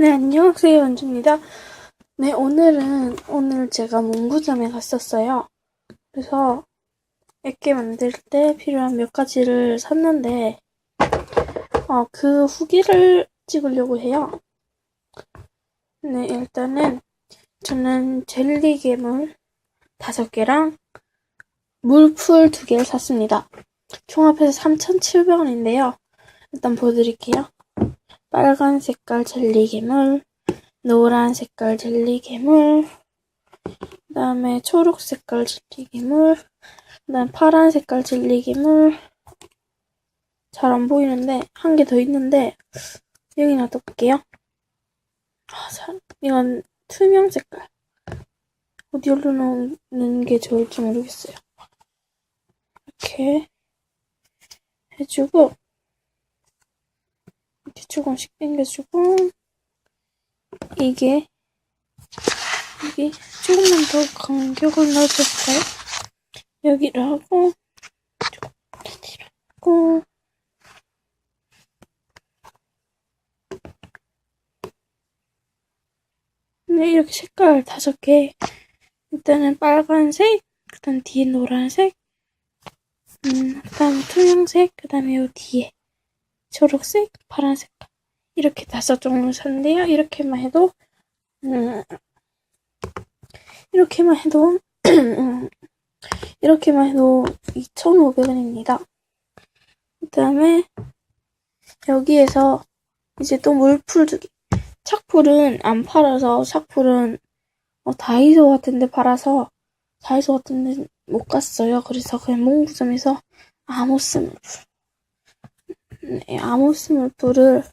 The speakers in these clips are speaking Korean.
네, 안녕하세요. 원주입니다. 네, 오늘은, 오늘 제가 문구점에 갔었어요. 그래서, 액게 만들 때 필요한 몇 가지를 샀는데, 어, 그 후기를 찍으려고 해요. 네, 일단은, 저는 젤리 괴물 다섯 개랑 물풀 두 개를 샀습니다. 총 합해서 3,700원인데요. 일단 보여드릴게요. 빨간 색깔 젤리 괴물, 노란 색깔 젤리 괴물, 그 다음에 초록 색깔 젤리 괴물, 그 다음 파란 색깔 젤리 괴물, 잘 안 보이는데, 한 개 더 있는데, 여기 놔둘게요. 아, 잘, 이건 투명 색깔. 어디로 넣는 게 좋을지 모르겠어요. 이렇게 해주고, 조금씩 당겨주고 이게 이게 조금만 더 간격을 넣어줄까요? 여기를 하고 하고 네, 이렇게 색깔 다섯 개 일단은 빨간색 그 다음 뒤에 노란색 음, 그 다음 투명색 그 다음에 요 뒤에 초록색, 파란색 이렇게 다섯 종류 샀는데요. 이렇게만 해도 음, 이렇게만 해도 이렇게만 해도 2,500원입니다. 그 다음에 여기에서 이제 또 물풀 두기 착풀은 안 팔아서 착풀은 어, 다이소 같은데 팔아서 다이소 같은데 못 갔어요. 그래서 그냥 문구점에서 아무 네, 아모스 물풀을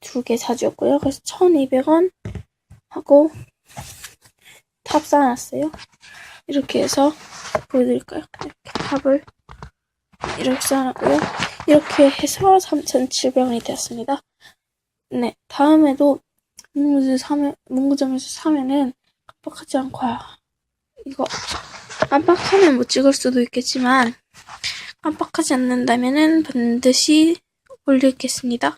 두 개 사줬고요. 그래서 1200원 하고 탑 쌓아놨어요. 이렇게 해서 보여드릴까요? 이렇게 탑을 이렇게 쌓아놨고요. 이렇게 해서 3,700원이 되었습니다. 네, 다음에도 문구점 사면, 문구점에서 사면은 깜빡하지 않고 이거 깜빡하면 못 찍을 수도 있겠지만 깜빡하지 않는다면은 반드시 올리겠습니다.